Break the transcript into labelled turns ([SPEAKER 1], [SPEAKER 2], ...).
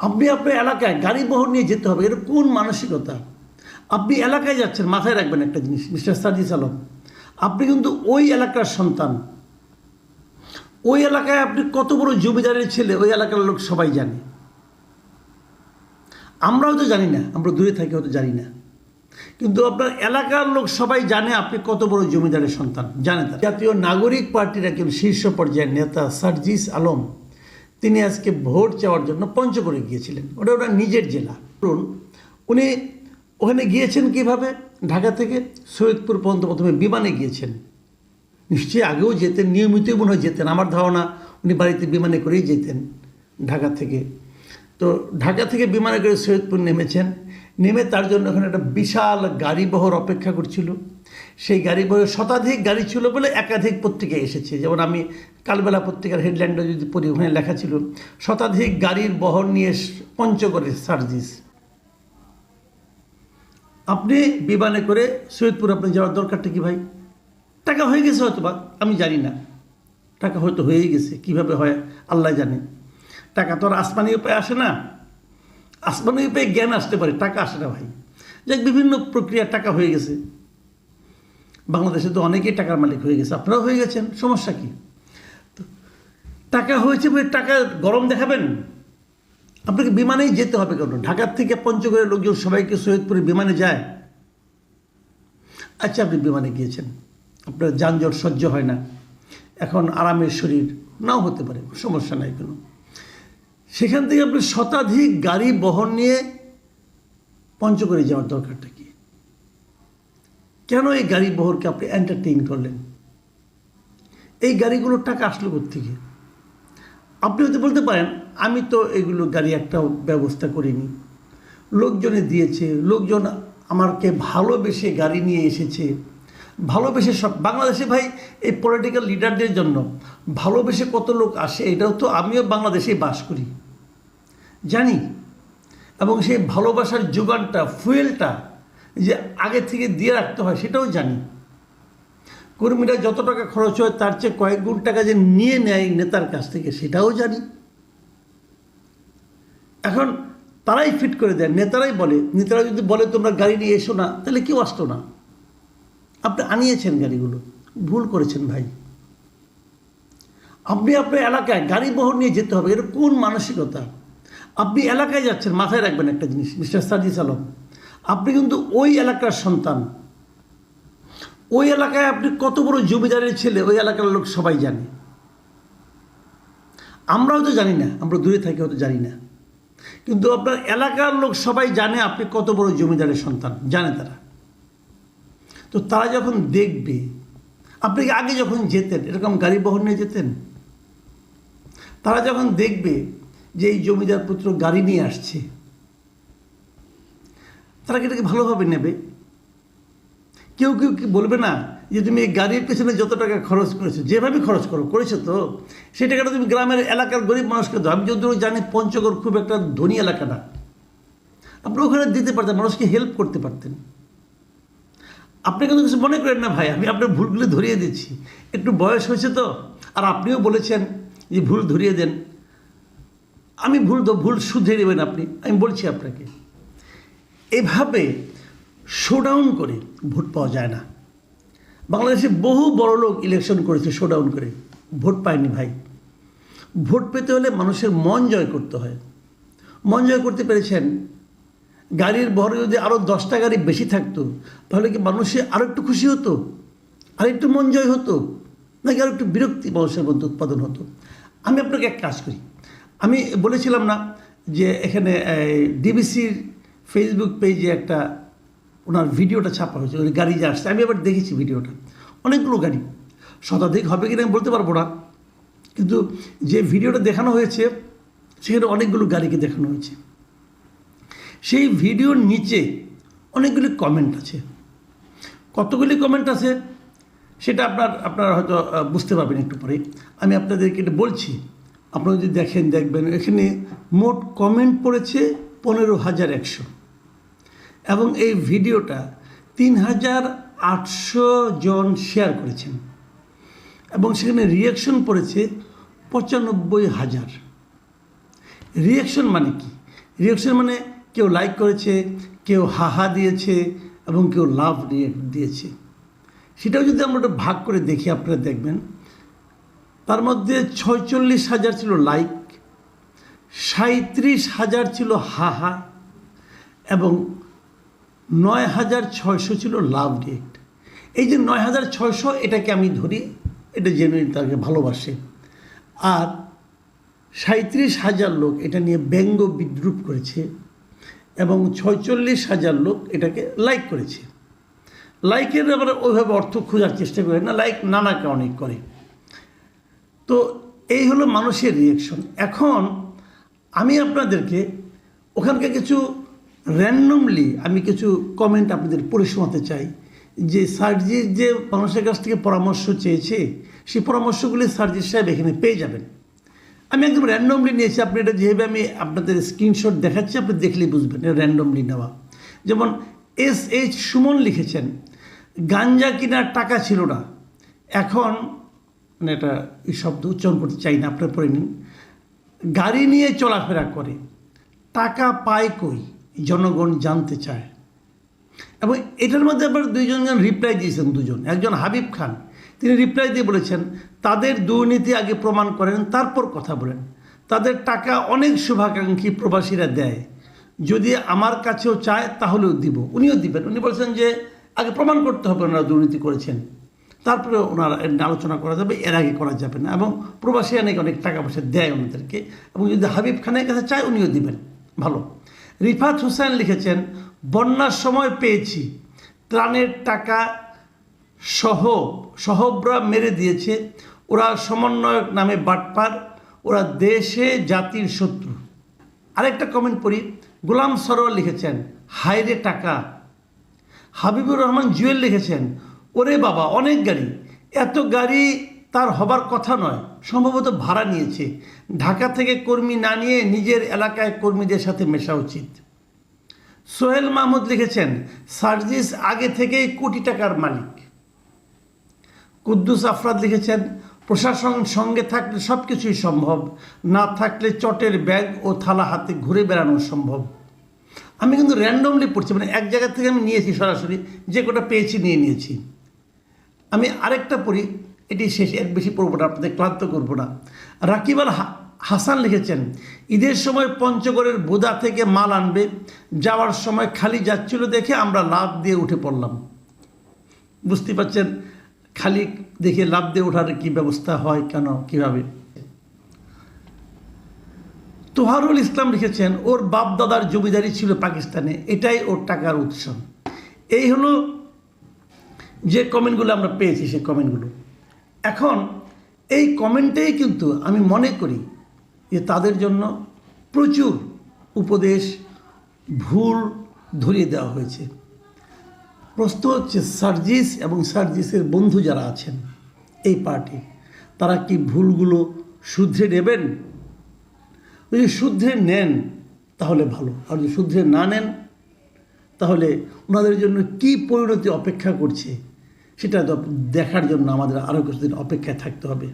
[SPEAKER 1] আপনি আপনার এলাকায় গাড়ি বহর নিয়ে যেতে হবে এটা কোন মানসিকতা? আপনি এলাকায় যাচ্ছেন, মাথায় রাখবেন একটা জিনিস, মিস্টার সার্জিস আলম। আপনি কিন্তু ওই এলাকার সন্তান। ওই এলাকায় আপনি কত বড় জমিদারের ছেলে, ওই এলাকার লোক সবাই জানে। আমরাও তো জানি না, আমরা দূরে থাকি হয়তো জানি না। কিন্তু আপনার এলাকার লোক সবাই জানে আপনি কত বড় জমিদারের সন্তান, জানে জাতীয় নাগরিক পার্টির একজন শীর্ষ পর্যায়ের নেতা সার্জিস আলম তিনি আজকে ভোট চাওয়ার জন্য পঞ্চগড়ে গিয়েছিলেন। ওটা ওটা নিজের জেলা। ধরুন, উনি ওখানে গিয়েছেন কীভাবে? ঢাকা থেকে সৈয়দপুর পর্যন্ত প্রথমে বিমানে গিয়েছেন। নিশ্চয়ই আগেও যেতেন নিয়মিত মনে হয় যেতেন, আমার ধারণা উনি বাড়িতে বিমানে করেই যেতেন ঢাকা থেকে। তো ঢাকা থেকে বিমানে করে সৈয়দপুর নেমেছেন। নেমে তার জন্য ওখানে একটা বিশাল গাড়ি বহর অপেক্ষা করছিল। সেই গাড়ি বহর শতাধিক গাড়ি ছিল বলে একাধিক পত্রিকায় এসেছে। যেমন আমি কালবেলা পত্রিকার হেডলাইনটা যদি পড়ি, ওখানে লেখা ছিল, শতাধিক গাড়ির বহর নিয়ে পঞ্চগড়ের সার্জিস। আপনি বিমানে করে সৈয়দপুর আপনি যাওয়ার দরকারটা কি ভাই? টাকা হয়ে গেছে হয়তো বা আমি জানি না। টাকা হয়তো হয়েই গেছে, কীভাবে হয় আল্লাহ জানে। টাকা তো আর আসমানি উপায় আসে না। আসমানি পেয়ে জ্ঞান আসতে পারে, টাকা আসে না ভাই। যাক, বিভিন্ন প্রক্রিয়া টাকা হয়ে গেছে। বাংলাদেশে তো অনেকেই টাকার মালিক হয়ে গেছে। আপনারাও হয়ে গেছেন, সমস্যা কি? টাকা হয়েছে বলে টাকা গরম দেখাবেন? আপনাকে বিমানেই যেতে হবে কেন? ঢাকার থেকে পঞ্চগড়ের লোকজন সবাইকে সৈয়দপুরে বিমানে যায়। আচ্ছা আপনি বিমানে গিয়েছেন। আপনার যানজট সহ্য হয় না। এখন আরামের শরীর নাও হতে পারে, সমস্যা নাই কোনো। সেখান থেকে আপনি শতাধিক গাড়ি বহন নিয়ে পঞ্চগড়ে যাওয়ার দরকারটা কি? কেন এই গাড়ি, বহরকে আপনি এন্টারটেইন করলেন? এই গাড়িগুলোর টাকা আসলো থেকে আপনি হয়তো বলতে পারেন, আমি তো এগুলো গাড়ি একটা ব্যবস্থা করিনি। লোকজনে দিয়েছে, লোকজন আমাকে ভালোবেসে গাড়ি নিয়ে এসেছে। ভালোবেসে সব, বাংলাদেশে ভাই, এই পলিটিক্যাল লিডারদের জন্য ভালোবেসে কত লোক আসে, এটাও তো আমিও বাংলাদেশেই বাস করি। জানি। এবং সেই ভালোবাসার যোগানটা, ফুয়েলটা যে আগে থেকে দিয়ে রাখতে হয়, সেটাও জানি। কর্মীরা যত টাকা খরচ হয়, তার চেয়ে কয়েক গুণ টাকা যে নিয়ে নেয় নেতার কাছ থেকে, সেটাও জানি। এখন তারাই ফিট করে দেয়, নেতারাই বলে। নেতারা যদি বলে, তোমরা গাড়ি নিয়ে এসো না, তাহলে কেউ আসতো না। আপনি আনিয়েছেন গাড়িগুলো, ভুল করেছেন ভাই। আপনি আপনার এলাকায় গাড়ি বহর নিয়ে যেতে হবে এটা কোন মানসিকতা? আপনি এলাকায় যাচ্ছেন, মাথায় রাখবেন একটা জিনিস, মিস্টার সাজিস আলম। আপনি কিন্তু ওই এলাকার সন্তান। ওই এলাকায় আপনি কত বড় জমিদারের ছেলে, ওই এলাকার লোক সবাই জানে। আমরাও তো জানি না, আমরা দূরে থাকি হয়তো জানি না। কিন্তু আপনার এলাকার লোক সবাই জানে আপনি কত বড় জমিদারের সন্তান, জানে তারা। তো তারা যখন দেখবে, আপনি আগে যখন যেতেন, এরকম গাড়ি বহন নিয়ে যেতেন? তারা যখন দেখবে যে এই জমিদার পুত্র গাড়ি নিয়ে আসছে, তারা এটাকে ভালোভাবে নেবে? কেউ কেউ কি বলবে না যে তুমি এই গাড়ির পেছনে যত টাকা খরচ করেছ, যেভাবে খরচ করো, করেছ তো, সেই টাকাটা তুমি গ্রামের এলাকার গরিব মানুষকে দাও। আমি যদিও জানি পঞ্চগড় খুব একটা ধনী এলাকা না। আপনি ওখানে দিতে পারতেন, মানুষকে হেল্প করতে পারতেন। আপনি কিন্তু কিছু মনে করেন না ভাই, আমি আপনার ভুলগুলো ধরিয়ে দিচ্ছি। একটু বয়স হয়েছে তো, আর আপনিও বলেছেন যে ভুল ধরিয়ে দেন। আমি ভুল তো ভুল শুধরে দেবেন আপনি, আমি বলছি আপনাকে। এভাবে শোডাউন করে ভোট পাওয়া যায় না। বাংলাদেশে বহু বড় লোক ইলেকশন করেছে শোডাউন করে, ভোট পায়নি ভাই। ভোট পেতে হলে মানুষের মন জয় করতে হয়। মন জয় করতে পেরেছেন? গাড়ির বহরে যদি আরও দশটা গাড়ি বেশি থাকতো, তাহলে কি মানুষে আরও একটু খুশি হতো? আর একটু মন জয় হতো? নাকি আরও একটু বিরক্তি মানুষের মধ্যে উৎপাদন হতো? আমি আপনাকে এক কাজ করি। আমি বলেছিলাম না যে এখানে ডিবিসির ফেসবুক পেজে একটা ওনার ভিডিওটা ছাপা হয়েছে ওই গাড়ি যে আসছে। আমি আবার দেখেছি ভিডিওটা। অনেকগুলো গাড়ি। শতাধিক হবে কিনা আমি বলতে পারব না। কিন্তু যে ভিডিওটা দেখানো হয়েছে, সেখানে অনেকগুলো গাড়িকে দেখানো হয়েছে। সেই ভিডিওর নিচে অনেকগুলি কমেন্ট আছে। কতগুলি কমেন্ট আছে, সেটা আপনার, আপনারা হয়তো বুঝতে পারবেন একটু পরে। আমি আপনাদেরকে এটা বলছি। আপনারা যদি দেখেন, দেখবেন, এখানে মোট কমেন্ট পড়েছে পনেরো হাজার একশো। এবং এই ভিডিওটা তিন হাজার আটশো জন শেয়ার করেছেন। এবং সেখানে রিয়াকশন পড়েছে পঁচানব্বই হাজার। রিয়াকশন মানে কি? রিয়াকশন মানে কেউ লাইক করেছে, কেউ হাহা দিয়েছে, এবং কেউ লাভ দিয়েছে। সেটাও যদি আমরা একটু ভাগ করে দেখি, আপনারা দেখবেন তার মধ্যে ছয়চল্লিশ হাজার ছিল লাইক সাঁত্রিশ হাজার ছিল হাহা, এবং নয় হাজার ছয়শো ছিল লাভ রিয়েক্ট এই যে নয় হাজার ছয়শো এটাকে আমি ধরি, এটা জেনুইন তাকে ভালোবাসে। আর সাঁত্রিশ হাজার লোক এটা নিয়ে ব্যঙ্গ বিদ্রুপ করেছে, এবং ছয়চল্লিশ হাজার লোক এটাকে লাইক করেছে। লাইকের আবার ওইভাবে অর্থ খোঁজার চেষ্টা করে না লাইক নানা কারণে করে। তো এই হলো মানুষের রিয়েকশন এখন আমি আপনাদেরকে ওখানকার কিছু র্যান্ডমলি আমি কিছু কমেন্ট আপনাদের পড়ে শোনাতে চাই। যে সার্জির যে মানুষের কাছ থেকে পরামর্শ চেয়েছে, সেই পরামর্শগুলি সার্জির সাহেব এখানে পেয়ে যাবেন। আমি একদম র্যান্ডমলি নিয়েছি, আপনি এটা যেভাবে আমি আপনাদের স্ক্রিনশট দেখাচ্ছি, আপনি দেখলেই বুঝবেন র্যান্ডমলি নেওয়া। যেমন এস এইচ সুমন লিখেছেন, গাঞ্জা কেনার টাকা ছিল না। এখন মানে এটা এই শব্দ উচ্চারণ করতে চাই না, আপনার পড়ে নিন। গাড়ি নিয়ে চলাফেরা করে, টাকা পায় কই? জনগণ জানতে চায়। এবং এটার মধ্যে আবার দুইজন রিপ্লাই দিয়েছেন দুজন। একজন হাবিব খান, তিনি রিপ্লাই দিয়ে বলেছেন, তাদের দুর্নীতি আগে প্রমাণ করেন, তারপর কথা বলেন। তাদের টাকা অনেক শুভাকাঙ্ক্ষী প্রবাসীরা দেয়। যদি আমার কাছেও চায়, তাহলেও দিব। উনিও দিবেন। উনি বলছেন যে, আগে প্রমাণ করতে হবে ওনারা দুর্নীতি করেছেন। তারপরে ওনারা আলোচনা করা যাবে, এর আগে করা যাবে না। এবং প্রবাসী অনেক অনেক টাকা পয়সা দেয় ওনাদেরকে, এবং যদি হাবিব খানের কাছে চায় উনিও দিবেন। ভালো। রিফাত হোসেন লিখেছেন, বন্যার সময় পেয়েছি। ত্রাণের টাকা সহ, সহবরা মেরে দিয়েছে। ওরা সমন্বয়ক নামে বাটপার। ওরা দেশে জাতির শত্রু। আরেকটা কমেন্ট পড়ি। গোলাম সরোয়ার লিখেছেন, হায়রে টাকা। হাবিবুর রহমান জুয়েল লিখেছেন ওরে বাবা, অনেক গাড়ি। এত গাড়ি তার হবার কথা নয়, সম্ভবত ভাড়া নিয়েছে। ঢাকা থেকে কর্মী না নিয়ে নিজের এলাকায় কর্মীদের সাথে মেশা উচিত। সোহেল মাহমুদ লিখেছেন, সার্জিস আগে থেকেই কোটি টাকার মালিক। কুদ্দুস আফরাদ লিখেছেন, প্রশাসন সঙ্গে থাকলে সব কিছুই সম্ভব, না থাকলে চটের ব্যাগ ও থালা হাতে ঘুরে বেড়ানো সম্ভব। আমি কিন্তু র্যান্ডমলি পড়ছি মানে এক জায়গা থেকে আমি নিয়েছি সরাসরি, যে কোটা পেয়েছি নিয়ে নিয়েছি। আমি আরেকটা পড়ি, এটি শেষ এর বেশি পড়ব না, আপনাদের ক্লান্ত করব না। রাকিব আল হাসান লিখেছেন, ঈদের সময় পঞ্চগড়ের বোদা থেকে মাল আনবে, যাওয়ার সময় খালি যাচ্ছিল দেখে আমরা লাভ দিয়ে উঠে পড়লাম। বুঝতে পারছেন, খালি দেখে লাভ দিয়ে ওঠার কি ব্যবস্থা হয় কেন, কীভাবে? তোহারুল ইসলাম লিখেছেন, ওর বাপ দাদার জমিদারি ছিল পাকিস্তানে, এটাই ওর টাকার উৎস। এই হলো যে কমেন্টগুলো আমরা পেয়েছি, সেই কমেন্টগুলো। এখন এই কমেন্টেই কিন্তু আমি মনে করি যে তাদের জন্য প্রচুর উপদেশ, ভুল ধরিয়ে দেওয়া হয়েছে। প্রশ্ন হচ্ছে, সার্জিস এবং সার্জিসের বন্ধু যারা আছেন এই পার্টি, তারা কি ভুলগুলো শুধরে নেবেন? যদি শুধরে নেন, তাহলে ভালো। আর যদি শুধরে না নেন, তাহলে ওনাদের জন্য কি পরিণতি অপেক্ষা করছে সেটা দেখার জন্য আমাদের আরও কিছুদিন অপেক্ষায় থাকতে হবে।